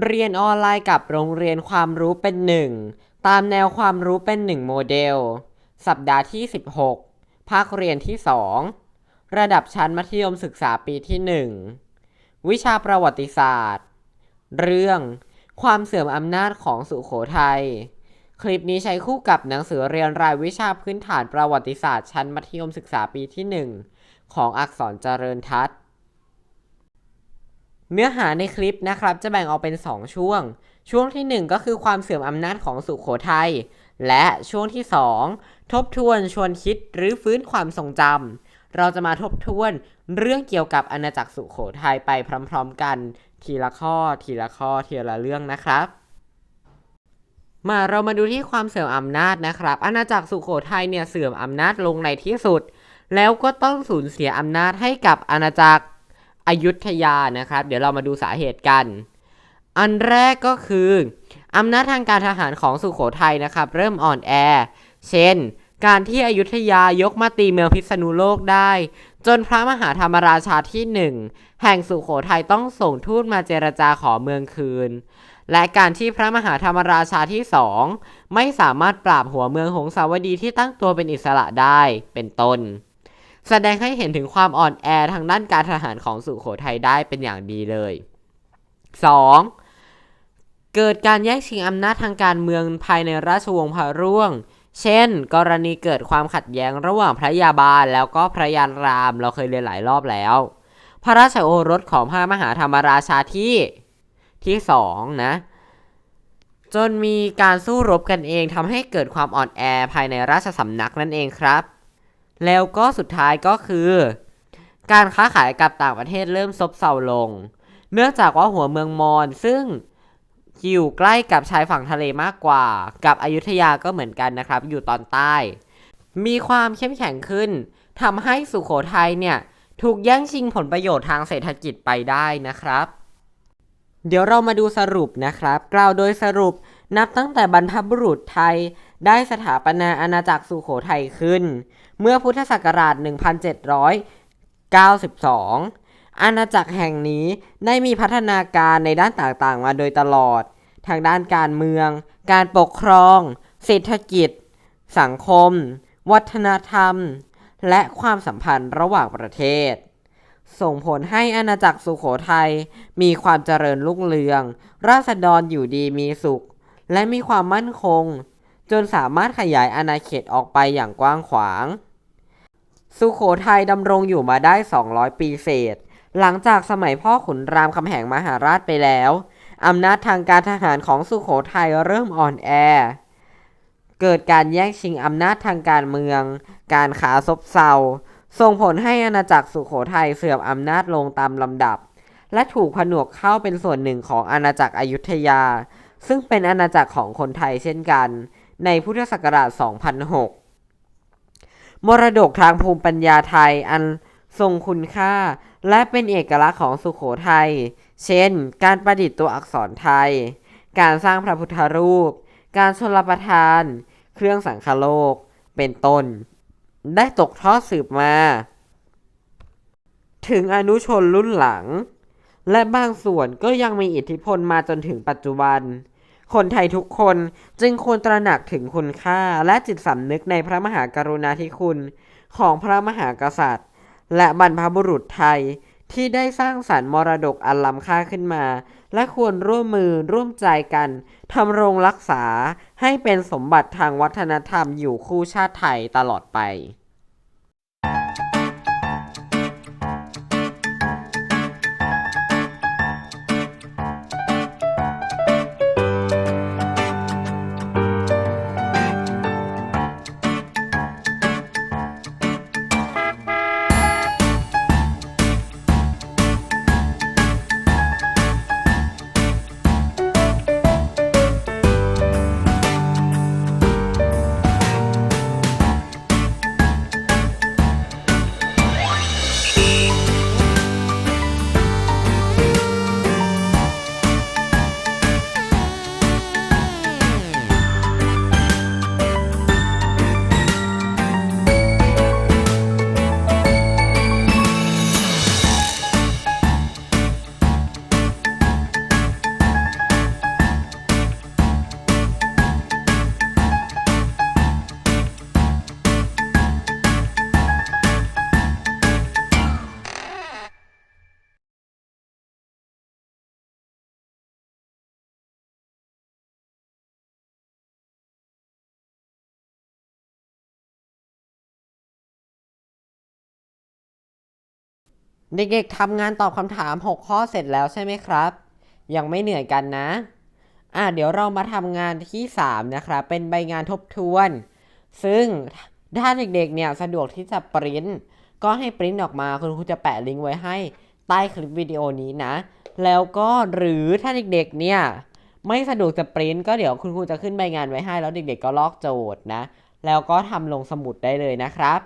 เรียนออนไลน์กับโรงเรียนความรู้เป็นหนึ่งตามแนวความรู้เป็นหนึ่งโมเดล สัปดาห์ที่ 16 ภาคเรียนที่ 2 ระดับชั้นมัธยมศึกษาปีที่ 1 วิชาประวัติศาสตร์ เรื่อง ความเสื่อมอำนาจของสุโขทัย คลิปนี้ใช้คู่กับหนังสือเรียนรายวิชาพื้นฐานประวัติศาสตร์ชั้นมัธยมศึกษาปีที่ 1 ของอักษรเจริญทัศน์ เนื้อหาในคลิปนะครับจะแบ่งออกเป็น 2 ช่วง ช่วงที่ 1 ก็คือความเสื่อมอำนาจของสุขโขทัย และช่วงที่ 2 ทบทวนชวนคิดหรือฟื้นความทรงจำ เราจะมาทบทวนเรื่องเกี่ยวกับอาณาจักรสุขโขทัยไปพร้อมๆกัน ทีละข้อ ทีละข้อ ทีละเรื่องนะครับ มาเรามาดูที่ความเสื่อมอำนาจนะครับ อาณาจักรสุโขทัยเนี่ยเสื่อมอำนาจลงในที่สุด แล้วก็ต้องสูญเสียอำนาจให้กับอาณาจักร อยุธยานะครับ เดี๋ยวเรามาดูสาเหตุกัน อันแรกก็คืออำนาจทางการทหารของสุโขทัยนะครับ เริ่มอ่อนแอ เช่น การที่อยุธยายกมาตีเมืองพิษณุโลกได้ จนพระมหาธรรมราชาที่หนึ่งแห่งสุโขทัยต้องส่งทูตมาเจรจาขอเมืองคืน และการที่พระมหาธรรมราชาที่สองไม่สามารถปราบหัวเมืองหงสาวดีที่ตั้งตัวเป็นอิสระได้เป็นต้น แสดงให้เห็นถึงความอ่อนแอทางด้านการทหารของสุโขทัยได้เป็นอย่างดีเลย 2. เกิดการแย่งชิงอำนาจทางการเมืองภายในราชวงศ์พระร่วง เช่น กรณีเกิดความขัดแย้งระหว่างพระยาบาลแล้วก็พระยารามเราเคยเรียนหลายรอบแล้ว พระราชโอรสของพระมหาธรรมราชาที่ที่สองนะจนมีการสู้รบกันเองทำให้เกิดความอ่อนแอภายในราชสำนักนั่นเองครับ แล้วก็สุดท้ายก็คือ การค้าขายกับต่างประเทศเริ่มซบเซาลง เนื่องจากว่าหัวเมืองมอญซึ่งอยู่ใกล้กับชายฝั่งทะเลมากกว่า กับอยุธยาก็เหมือนกันนะครับ อยู่ตอนใต้ มีความเข้มแข็งขึ้นทำให้สุโขทัยเนี่ยถูกแย่งชิงผลประโยชน์ทางเศรษฐกิจไปได้นะครับ เดี๋ยวเรามาดูสรุปนะครับ กล่าวโดยสรุปนับตั้งแต่บรรพบุรุษไทย ได้สถาปนาอาณาจักรสุโขทัยขึ้น เมื่อพุทธศักราช 1792 อาณาจักรแห่งนี้ได้มีพัฒนาการในด้านต่างๆ มาโดยตลอด ทางด้านการเมือง การปกครอง เศรษฐกิจ สังคม วัฒนธรรม และความสัมพันธ์ระหว่างประเทศ ส่งผลให้อาณาจักรสุโขทัยมีความเจริญรุ่งเรือง ราษฎรอยู่ดีมีสุข และมีความมั่นคง จนสามารถขยายอาณาเขตออกไปอย่างกว้างขวาง สุโขทัยดำรงอยู่มาได้ 200 ปีเศษ หลังจากสมัยพ่อขุนรามคำแหงมหาราชไปแล้วอำนาจทางการทหารของสุโขทัยเริ่มอ่อนแอ เกิดการแย่งชิงอำนาจทางการเมือง การขาซบเซา ส่งผลให้อาณาจักรสุโขทัยเสื่อมอำนาจลงตามลำดับ และถูกผนวกเข้าเป็นส่วนหนึ่งของอาณาจักรอยุธยา ซึ่งเป็นอาณาจักรของคนไทยเช่นกัน ในพุทธศักราช 2006 มรดกทางภูมิปัญญาไทยอันทรงคุณค่า และเป็นเอกลักษณ์ของสุโขทัย เช่น การประดิษฐ์ตัวอักษรไทย การสร้างพระพุทธรูป การชลประทาน เครื่องสังคโลก เป็นต้น ได้ตกทอดสืบมา ถึงอนุชนรุ่นหลัง และบางส่วนก็ยังมีอิทธิพลมาจนถึงปัจจุบัน คนไทยทุกคนจึงควรตระหนักถึงคุณค่าและจิตสำนึกในพระมหากรุณาธิคุณของพระมหากษัตริย์ และบรรพบุรุษไทยที่ได้สร้างสรรค์มรดกอันล้ำค่าขึ้นมา และควรร่วมมือร่วมใจกันทำรงรักษาให้เป็นสมบัติทางวัฒนธรรมอยู่คู่ชาติไทยตลอดไป เด็กๆทำงานตอบคำถาม 6 ข้อเสร็จแล้วใช่ไหมครับ ยังไม่เหนื่อยกันนะ อะเดี๋ยวเรามาทำงานที่ 3 นะครับ เป็นใบงานทบทวน ซึ่งถ้าเด็กๆเนี่ยสะดวกที่จะปริ้นก็ให้ปริ้นออกมาคุณครูจะแปะลิงก์ไว้ให้ใต้คลิปวิดีโอนี้นะ แล้วก็หรือถ้าเด็กๆเนี่ยไม่สะดวกจะปริ้นก็เดี๋ยวคุณครูจะขึ้นใบงานไว้ให้ แล้วเด็กๆก็ลอกโจทย์นะ แล้วก็ทำลงสมุดได้เลยนะครับ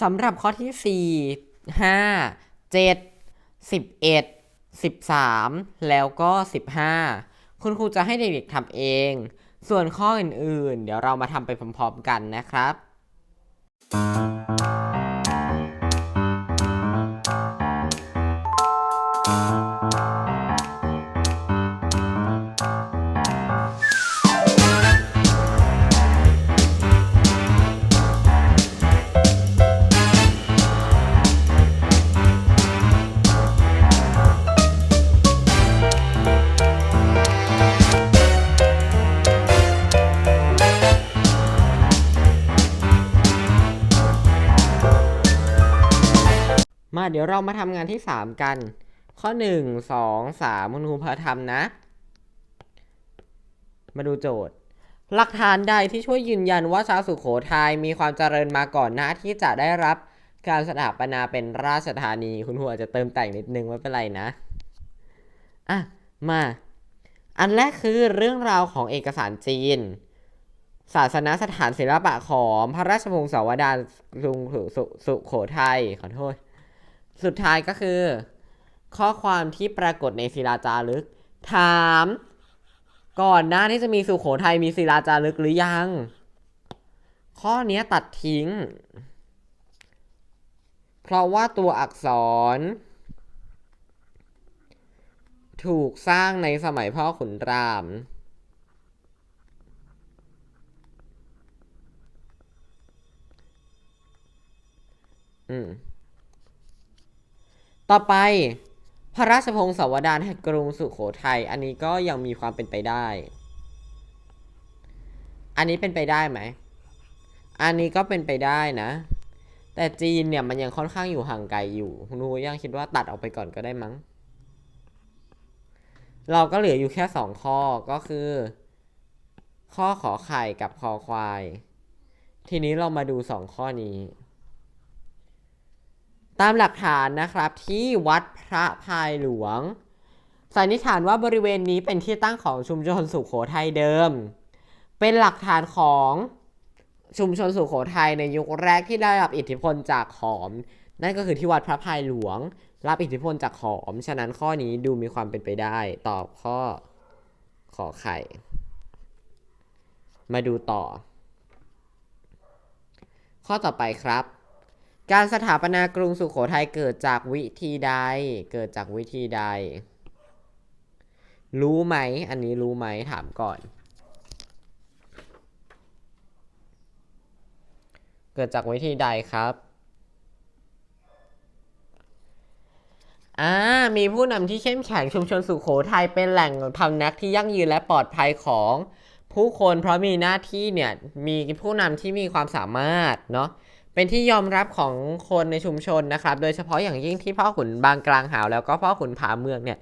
สำหรับข้อที่ 4 5 7 11 13แล้วก็15คุณครูจะให้เด็กๆทำเอง ส่วนข้ออื่นๆ เดี๋ยวเรามาทำไปพร้อมๆกันนะครับ ดี๋ยวเรามาทำงานที่ 3 กัน ข้อ 1 2 3คุณครูพาทำนะ มาดูโจทย์ หลักฐานใดที่ช่วยยืนยันว่าชาวสุขโขทัยมีความเจริญมาก่อนหน้าที่จะได้รับการสถาปนาเป็นราชธานี คุณครูอาจจะเติมแต่งนิดนึงไม่เป็นไรนะอะมา อันแรกคือเรื่องราวของเอกสารจีน ศาสนสถานศิลปะของพระราชวงศ์สาวดารกรุงสุสุสุโขทัยขอโทษ สุดท้ายก็คือ ข้อความที่ปรากฏในศิลาจารึก ถาม ก่อนหน้าที่จะมีสุโขทัยมีศิลาจารึกหรือยัง ข้อนี้ตัดทิ้ง เพราะว่าตัวอักษร ถูกสร้างในสมัยพ่อขุนรามอืม ต่อไปพระราชพงศาวดารแห่งกรุงสุโขทัย อันนี้ก็ยังมีความเป็นไปได้ อันนี้เป็นไปได้ไหม อันนี้ก็เป็นไปได้นะ แต่จีนเนี่ยมันยังค่อนข้างอยู่ห่างไกลอยู่คุณรูยังคิดว่าตัดออกไปก่อนก็ได้มั้ง เราก็เหลืออยู่แค่สองข้อก็คือ ข้อขอไข่กับคอควาย ทีนี้เรามาดูสองข้อนี้ ตามหลักฐานนะครับที่วัดพระพายหลวง สันนิษฐานว่าบริเวณนี้เป็นที่ตั้งของชุมชนสุขโขทัยเดิม เป็นหลักฐานของชุมชนสุขโขทัยในยุคแรกที่ได้รับอิทธิพลจากขอม นั่นก็คือที่วัดพระพายหลวง รับอิทธิพลจากขอม ฉะนั้นข้อนี้ดูมีความเป็นไปได้ ตอบข้อขอไข่ มาดูต่อ ข้อต่อไปครับ การสถาปนากรุงสุขโขทัยเกิดจากวิธีใด เกิดจากวิธีใด รู้ไหม อันนี้รู้ไหมถามก่อน เกิดจากวิธีใดครับ อ่า มีผู้นำที่เข้มแข็งชุมชนสุขโขทัยเป็นแหล่งพำนักที่ยั่งยืนและปลอดภัยของผู้คนเพราะมีหน้าที่เนี่ย มีผู้นำที่มีความสามารถเนาะ เป็นที่ยอมรับของคนในชุมชนนะครับ โดยเฉพาะอย่างยิ่งที่พ่อขุนบางกลางหาวแล้วก็พ่อขุนผาเมืองเนี่ย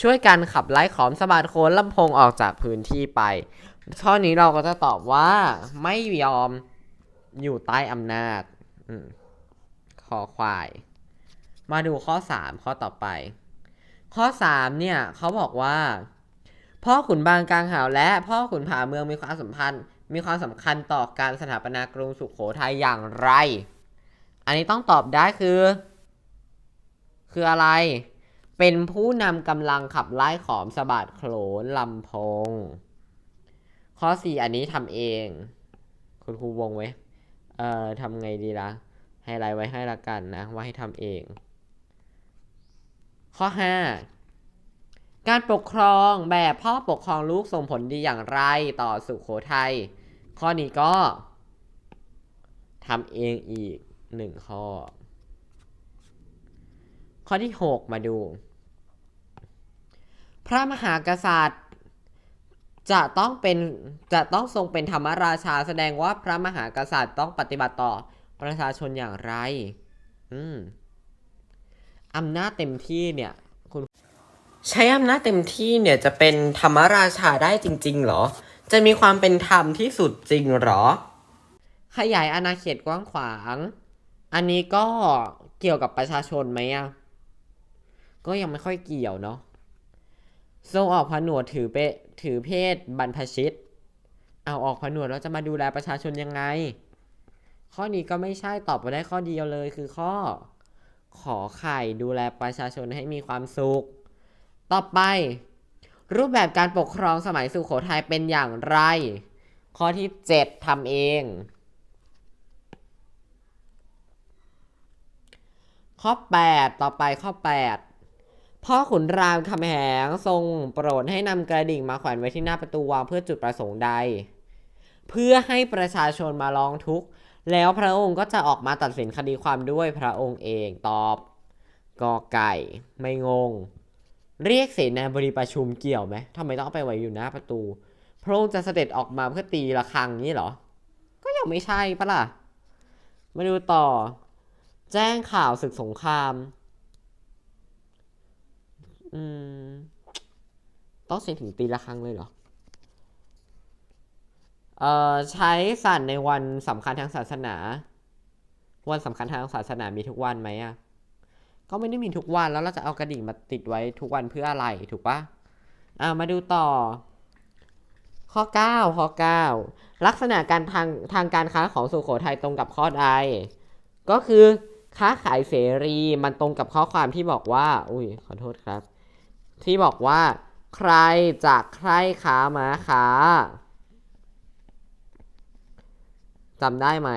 ช่วยกันขับไล่ขอมสะบัดโคนลำพงออกจากพื้นที่ไป ข้อนี้เราก็จะตอบว่าไม่ยอมอยู่ใต้อำนาจอมคอควาย มาดูข้อ 3 ข้อต่อไป ข้อ 3 เนี่ยเขาบอกว่า พ่อขุนบางกลางหาวและพ่อขุนผาเมืองมีความสัมพันธ์ มีความสำคัญต่อการสถาปนากรุงสุขโขทัยอย่างไร อันนี้ต้องตอบได้คือ คืออะไร เป็นผู้นำกำลังขับไล่ขอมสะบัดโขลนลำโพง ข้อ 4 อันนี้ทำเอง คุณครูวงไว้ เอ่อทำไงดีละ่ะ ให้ไลน์ไว้ให้ละกันนะ ว่าให้ทำเอง ข้อ 5 การปกครองแบบพ่อปกครองลูกส่งผลดีอย่างไรต่อสุขโขทัย ข้อนี้ก็ทำเองอีกหนึ่งข้อ ข้อที่ 6 มาดู พระมหากษัตริย์ จะต้องเป็นจะต้องทรงเป็นธรรมราชาแสดงว่าพระมหากษัตริย์ต้องปฏิบัติต่อประชาชนอย่างไร อืมอำนาจเต็มที่เนี่ย คุณ ใช้อำนาจเต็มที่เนี่ยจะเป็นธรรมราชาได้จริงๆเหรอ จะมีความเป็นธรรมที่สุดจริงเหรอ ขยายอาณาเขตกว้างขวาง อันนี้ก็เกี่ยวกับประชาชนไหมอะก็ยังไม่ค่อยเกี่ยวเนาะทรงออกผนวดถือเปถือเพศบรรพชิต เอาออกผนวดแล้วจะมาดูแลประชาชนยังไง ข้อนี้ก็ไม่ใช่ตอบมาได้ข้อเดียวเลยคือข้อ ขอไข่ดูแลประชาชนให้มีความสุข ต่อไป รูปแบบการปกครองสมัยสุโขทัยเป็นอย่างไร ข้อที่ 7ทำเอง ข้อ 8 ต่อไปข้อ 8 พ่อขุนรามคำแหงทรงโปรดให้นำกระดิ่งมาแขวนไว้ที่หน้าประตูวังเพื่อจุดประสงค์ใด เพื่อให้ประชาชนมาร้องทุกข์แล้วพระองค์ก็จะออกมาตัดสินคดีความด้วยพระองค์เองตอบกอไก่ ไม่งง เรียกเสนาบดีประชุมเกี่ยวไหมทำไมต้องไปไว้อยู่หน้าประตู พระองค์จะเสด็จออกมาเพื่อตีระฆังนี้เหรอ ก็ยังไม่ใช่ปะล่ะ มาดูต่อ แจ้งข่าวศึกสงคราม อืม ต้องเสียถึงตีระฆังเลยเหรอ เอ่อ ใช้สั่นในวันสำคัญทางศาสนา วันสำคัญทางศาสนามีทุกวันไหมอะ ก็ไม่ได้มีทุกวันแล้วเราจะเอากระดิ่งมาติดไว้ทุกวันเพื่ออะไรถูกปะอ่ามาดูต่อ ข้อ 9 ข้อ 9 ลักษณะการทางทางการค้าของสุโขทัยตรงกับข้อใด ก็คือค้าขายเสรีมันตรงกับข้อความที่บอกว่า อุ้ยขอโทษครับ ที่บอกว่า ใครจากใครค้ามาค้าจำได้ไหม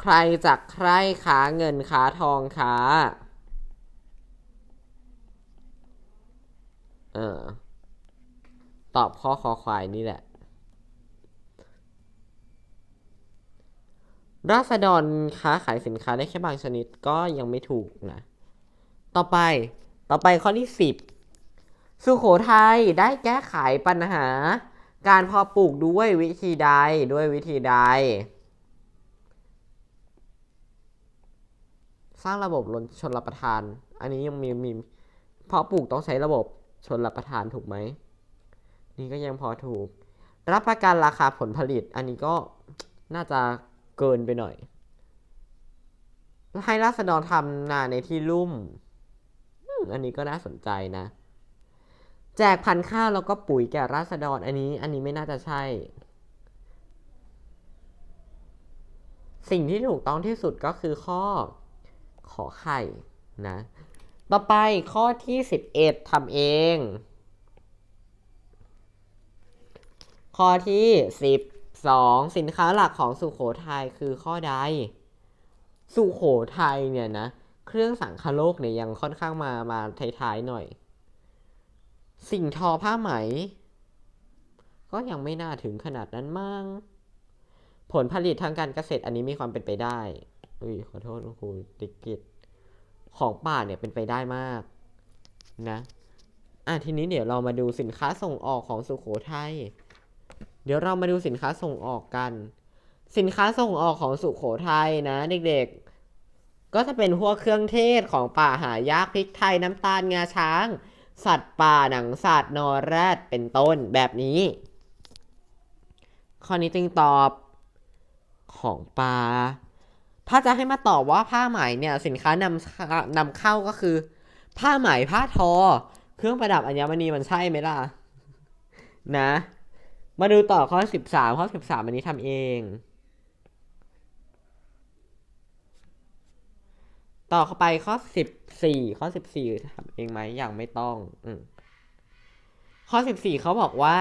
ใครจากใครค้าเงินค้าทองค้าเออ ตอบข้อคอควายนี่แหละ ราษฎรค้าขายสินค้าได้แค่บางชนิดก็ยังไม่ถูกนะ ต่อไป ต่อไปข้อที่10สุโขทัยได้แก้ไขปัญหา การพอปลูกด้วยวิธีใดด้วยวิธีใด สร้างระบบลนชนรับประทาน อันนี้ยังมีมีเพราะปลูกต้องใช้ระบบชนรับประทานถูกไหม นี่ก็ยังพอถูก รับประกันราคาผลผลิต อันนี้ก็น่าจะเกินไปหน่อย ให้ราษฎรทำนาในที่ลุ่มอืมอันนี้ก็น่าสนใจนะ แจกพันธุ์ข้าวแล้วก็ปุ๋ยแก่ราษฎรอันนี้ อันนี้ไม่น่าจะใช่ สิ่งที่ถูกต้องที่สุดก็คือข้อ ขอไข่นะ ต่อไปข้อที่ 11ทำเอง ข้อที่ 12 สินค้าหลักของสุโขทัยคือข้อใด สุโขทัยเนี่ยนะ เครื่องสังคโลกเนี่ยยังค่อนข้างมามาท้ายๆหน่อย สิ่งทอผ้าไหม ก็ยังไม่น่าถึงขนาดนั้นมั้งผลผลิตทางการเกษตรอันนี้มีความเป็นไปได้ อุ้ยขอโทษครูติกิตของป่าเนี่ยเป็นไปได้มากนะอะทีนี้เดี๋ยวเรามาดูสินค้าส่งออกของสุโขทัยเดี๋ยวเรามาดูสินค้าส่งออกกัน สินค้าส่งออกของสุโขทัยนะ เด็กๆ ก็จะเป็นพวกเครื่องเทศของป่าหายากพริกไทยน้ำตาลงาช้าง สัตว์ป่าหนังสัตว์นอแรดเป็นต้นแบบนี้ ข้อนี้จึงตอบของป่า ถ้าจะให้มาตอบว่าผ้าไหมเนี่ยสินค้านำนำเข้าก็คือ ผ้าไหมผ้าทอ เครื่องประดับอัญมณีมันใช่ไหมล่ะ นะ มาดูต่อข้อ 13 ข้อ 13 อันนี้ทำเองต่อเข้าไปข้อ14ข้อ14ทำเองไหมอย่างไม่ต้องอข้อ14เขาบอกว่า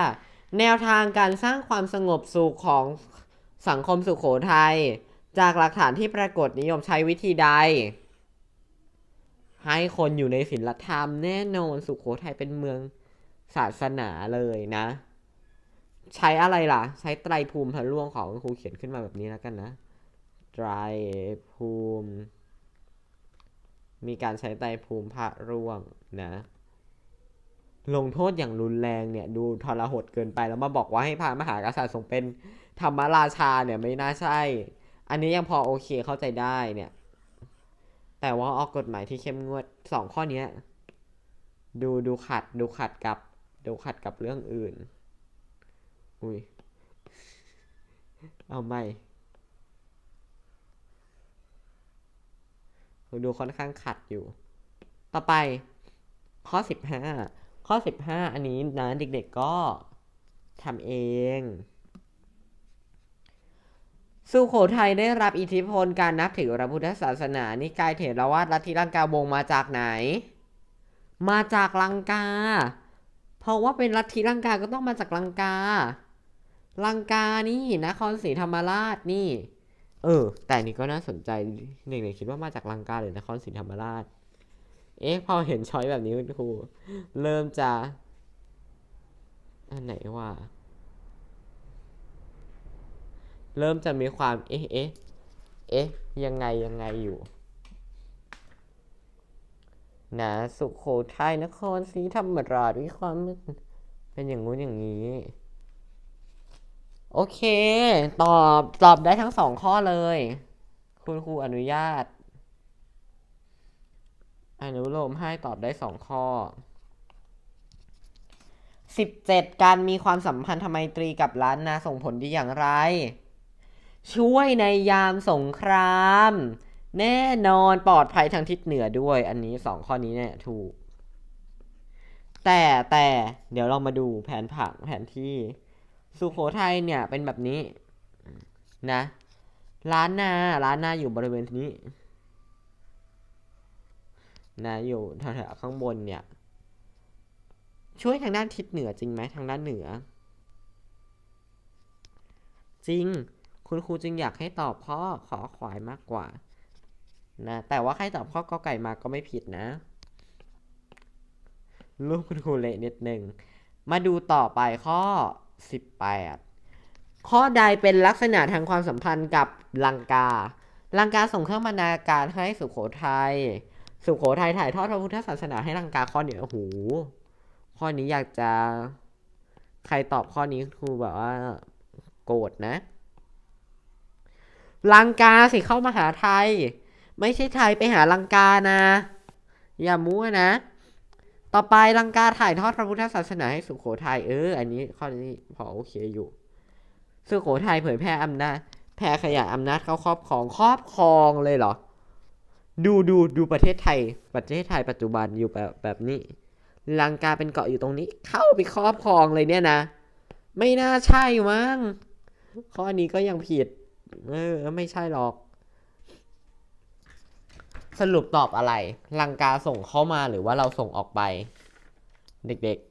แนวทางการสร้างความสงบสุขของสังคมสุขโขทัย จากหลักฐานที่ปรากฏนิยมใช้วิธีใด ให้คนอยู่ในศีลธรรมแน่นอนสุขโขทัยเป็นเมืองศาสนาเลยนะ ใช้อะไรล่ะ ใช้ไตรภูมิพระร่วงของครูเขียนขึ้นมาแบบนี้แล้วกันนะไตรภูมิ มีการใช้ไตรภูมิพระร่วงนะ ลงโทษอย่างรุนแรงเนี่ย ดูทรหดเกินไปแล้วมาบอกว่าให้พระมหากษัตริย์ทรงเป็นธรรมราชาเนี่ยไม่น่าใช่ อันนี้ยังพอโอเคเข้าใจได้เนี่ย แต่ว่าออกกฎหมายที่เข้มงวดสองข้อเนี้ยดูดูขัดดูขัดกับ ดูขัดกับเรื่องอื่น อุ้ย เอาไม่ดูค่อนข้างขัดอยู่ ต่อไป ข้อสิบห้าข้อสิบห้าอันนี้นะเด็กๆก็ทำเอง สุโขทัยได้รับอิทธิพลการนับถือพระพุทธศาสนา นิกายเถรวาทลัทธิลังกาวงมาจากไหน มาจากลังกา เพราะว่าเป็นลัทธิลังกาก็ต้องมาจากลังกา ลังกานี่นครศรีธรรมราชนี่ เออ แต่นี่ก็น่าสนใจเด็กๆคิดว่ามาจากลังกาหรือนครศรีธรรมราช เอ๊ะพอเห็นช้อยแบบนี้คุณครูเริ่มจะ อันไหนว่า เริ่มจะมีความ เอ๊ะเอ๊ะเอ๊ะยังไงยังไงอยู่นะสุขโขทัยนครศรีธรรมราชมีความเป็นอย่างงู้นอย่างนี้ โอเค ตอบตอบได้ทั้งสองข้อเลย คุณครูอนุญาต อนุโลมให้ตอบได้สองข้อสิบเจ็ดการมีความสัมพันธไมตรีกับล้านนาส่งผลดีอย่างไร ช่วยในยามสงคราม แน่นอนปลอดภัยทางทิศเหนือด้วย อันนี้สองข้อนี้เนี่ยถูก แต่แต่เดี๋ยวเรามาดูแผนผังแผนที่สุโขทัยเนี่ยเป็นแบบนี้นะล้านนาล้านนาอยู่บริเวณนี้นะอยู่แถวๆข้างบนเนี่ย ช่วยทางด้านทิศเหนือจริงไหมทางด้านเหนือ จริง คุณครูจึงอยากให้ตอบข้อขอขวายมากกว่านะแต่ว่าใครตอบข้อกอไก่มาก็ไม่ผิดนะ รูปคุณครูเละนิดหนึ่ง มาดูต่อไปข้อ 18 ข้อใดเป็นลักษณะทางความสัมพันธ์กับลังกา ลังกาส่งเครื่องบรรณาการให้สุโขทัย สุโขทัยถ่ายทอดพระพุทธศาสนาให้ลังกาข้อเนี้ยโอ้โห ข้อนี้อยากจะ ใครตอบข้อนี้ครูแบบว่า โกรธนะ ลังกาสิเข้ามาหาไทย ไม่ใช่ไทยไปหาลังกานะ อย่ามั่วนะ ต่อไปลังกาถ่ายทอดพระพุทธศาสนาให้สุโขทัยเออ อันนี้ข้อนี้พอโอเคอยู่ สุโขทัยเผยแพร่อำนาจแพร่ขยายอำนาจเข้าครอบครองครอบครองเลยเหรอ ดูดูดูประเทศไทย ประเทศไทยปัจจุบันอยู่แบบแบบนี้ลังกาเป็นเกาะอยู่ตรงนี้ เข้าไปครอบครองเลยเนี่ยนะ ไม่น่าใช่มั้งข้อนี้ก็ยังผิด เออ ไม่ใช่หรอก สรุปตอบอะไร ลังกาส่งเข้ามาหรือว่าเราส่งออกไป เด็กๆ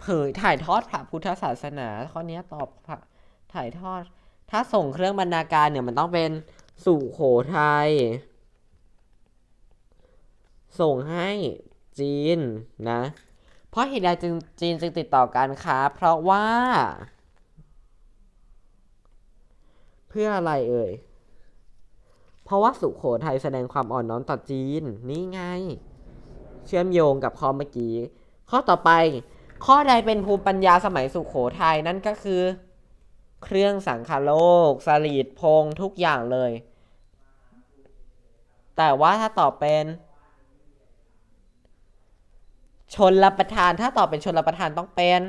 เผยถ่ายทอดพระพุทธศาสนา ข้อนี้ตอบถ่ายทอด ถ้าส่งเครื่องบรรณาการเนี่ยมันต้องเป็นสุโขทัยส่งให้จีนนะ เพราะเหตุใดจึงจีนจึงติดต่อการค้า เพราะว่า เพื่ออะไรเอ่ย เพราะว่าสุขโขทัยแสดงความอ่อนน้อมต่อจีน นี่ไง เชื่อมโยงกับข้อเมื่อกี้ ข้อต่อไป ข้อใดเป็นภูมิปัญญาสมัยสุขโขทัยนั่นก็คือ เครื่องสังคโลก สลีดพงทุกอย่างเลย แต่ว่าถ้าตอบเป็น ชนรับประทาน ถ้าตอบเป็นชนรับประทานต้องเป็น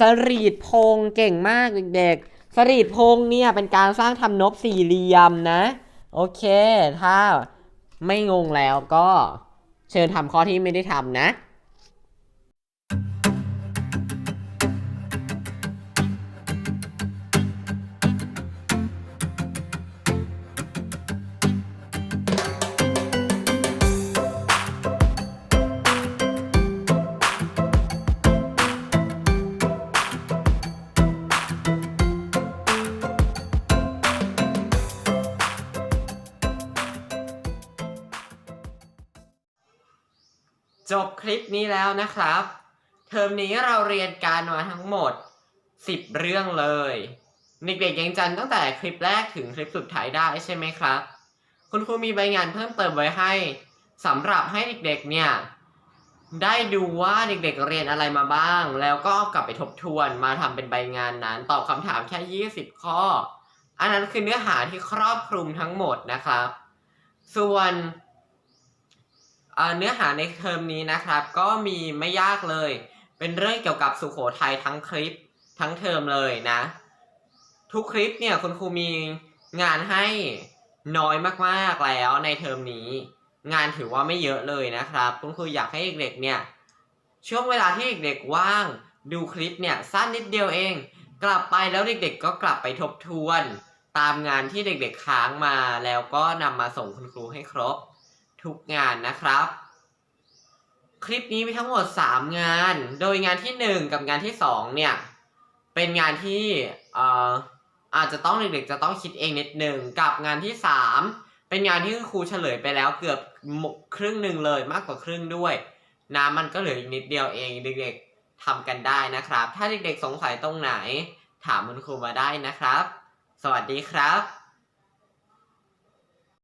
สรีดพงเก่งมากเด็กๆสรีดพงเนี่ยเป็นการสร้างทำนบสี่เหลี่ยมนะ โอเค ถ้าไม่งงแล้วก็เชิญทำข้อที่ไม่ได้ทำนะ นี้แล้วนะครับ เทอมนี้เราเรียนการมาทั้งหมด 10 เรื่องเลยเด็กๆยังจำตั้งแต่คลิปแรกถึงคลิปสุดท้ายได้ใช่ไหมครับ คุณครูมีใบงานเพิ่มเติมไว้ให้สำหรับให้เด็กๆเนี่ยได้ดูว่าเด็กๆเรียนอะไรมาบ้าง แล้วก็กลับไปทบทวนมาทำเป็นใบงานนั้น ตอบคำถามแค่ 20 ข้อ อันนั้นคือเนื้อหาที่ครอบคลุมทั้งหมดนะครับ ส่วน เนื้อหาในเทอมนี้นะครับ ก็มีไม่ยากเลย เป็นเรื่องเกี่ยวกับสุโขทัยทั้งคลิปทั้งเทอมเลยนะ ทุกคลิปเนี่ยคุณครูมีงานให้น้อยมากๆแล้วในเทอมนี้ งานถือว่าไม่เยอะเลยนะครับ คุณครูอยากให้เด็กๆเนี่ยช่วงเวลาที่เด็กๆว่าง ดูคลิปเนี่ยสั้นนิดเดียวเอง กลับไปแล้วเด็กๆ ก็กลับไปทบทวน ตามงานที่เด็กๆค้างมาแล้วก็นำมาส่งคุณครูให้ครบ ทุกงานนะครับ คลิปนี้มีทั้งหมด 3 งาน โดยงานที่ 1 กับงานที่ 2 เนี่ย เป็นงานที่เอ่ออาจจะต้องเด็กๆจะต้องคิดเองนิดหนึ่งกับงานที่ 3 เป็นงานที่ครูเฉลยไปแล้วเกือบครึ่งหนึ่งเลยมากกว่าครึ่งด้วยนะมันก็เหลืออีกนิดเดียวเองเด็กๆทำกันได้นะครับ ถ้าเด็กๆสงสัยตรงไหน ถามคุณครูมาได้นะครับ สวัสดีครับ